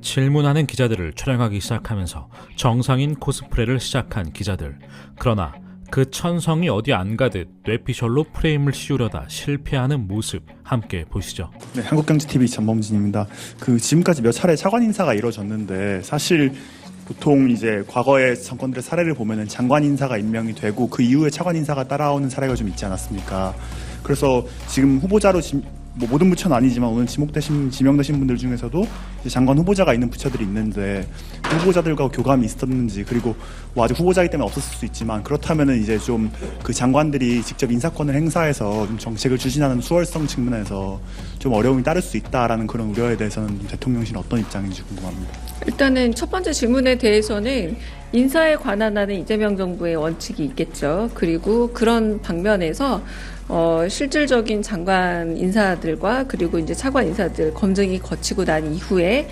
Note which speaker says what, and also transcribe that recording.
Speaker 1: 질문하는 기자들을 촬영하기 시작하면서 정상인 코스프레를 시작한 기자들. 그러나 그 천성이 어디 안 가듯 뇌피셜로 프레임을 씌우려다 실패하는 모습 함께 보시죠.
Speaker 2: 네, 한국경제TV 전범진입니다. 그 지금까지 몇 차례 차관 인사가 이루어졌는데 사실 보통 이제 과거의 정권들의 사례를 보면은 장관 인사가 임명이 되고 그 이후에 차관 인사가 따라오는 사례가 좀 있지 않았습니까? 그래서 지금 후보자로 지, 뭐 모든 부처는 아니지만 오늘 지목되신 지명되신 분들 중에서도 장관 후보자가 있는 부처들이 있는데 그 후보자들과 교감이 있었는지 그리고 뭐 아직 후보자이기 때문에 없었을 수 있지만 그렇다면은 이제 좀 그 장관들이 직접 인사권을 행사해서 좀 정책을 추진하는 수월성 측면에서 좀 어려움이 따를 수 있다라는 그런 우려에 대해서는 대통령실은 어떤 입장인지 궁금합니다.
Speaker 3: 일단은 첫 번째 질문에 대해서는 인사에 관한 하는 이재명 정부의 원칙이 있겠죠. 그리고 그런 방면에서 어, 실질적인 장관 인사들과 그리고 이제 차관 인사들 검증이 거치고 난 이후에